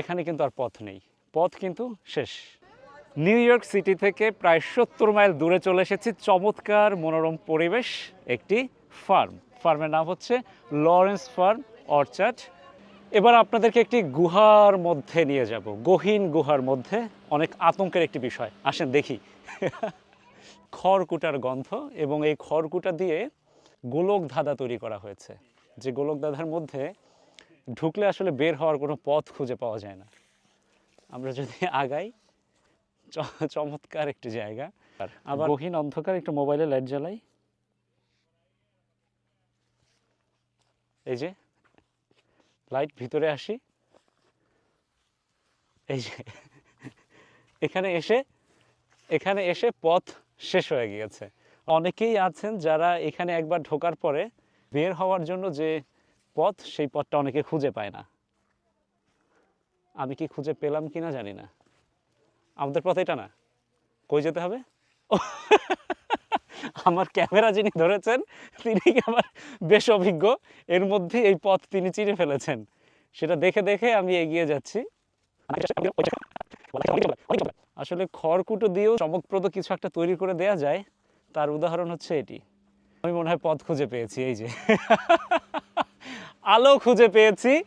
এখানে কিন্তু আর পথ নেই। পথ কিন্তু শেষ। নিউ ইয়র্ক সিটি থেকে প্রায় সত্তর মাইল দূরে চলে এসেছি চমৎকার মনোরম পরিবেশ একটি ফার্ম। ফার্মের নাম হচ্ছে লরেন্স ফার্ম অর্চার্ড। এবার আপনাদেরকে একটি গুহার মধ্যে নিয়ে যাব। গহীন গুহার মধ্যে অনেক আতঙ্কের একটি বিষয়। আসেন দেখি। খড়কুটার গন্ধ এবং এই খড়কুটা দিয়ে গোলক ধাঁধা তৈরি করা হয়েছে। যে গোলক ধাঁধার মধ্যে ঢুকলে আসলে বের হওয়ার কোনো পথ খুঁজে পাওয়া যায় না। আমরা যদি আগাই চমৎকার একটি জায়গা। আর আবার গহীন অন্ধকার একটু মোবাইলে লাইট জ্বালাই। এই যে লাইট ভিতরে আসি। এই যে এখানে এসে এখানে এসে পথ শেষ হয়ে গিয়েছে। অনেকেই আছেন যারা এখানে একবার ঢোকার পরে বের হওয়ার জন্য যে পথ, সেই পথটা অনেকে খুঁজে পায় না। আমি কি খুঁজে পেলাম কি না জানি না। আমাদের পথ এটা না। কই যেতে হবে? আমার ক্যামেরা যিনি ধরেছেন, তিনি আমার বেশ অভিজ্ঞ। এর মধ্যে এই পথ তিনি চিনে ফেলেছেন। সেটা দেখে দেখে আমি এগিয়ে যাচ্ছি। আসলে খড়কুটো দিয়েও চমকপ্রদ কিছু একটা তৈরি করে দেয়া যায়। তার উদাহরণ হচ্ছে এটি। আমি মনে হয় পথ খুঁজে পেয়েছি, এই যে। আলো খুঁজে পেয়েছি।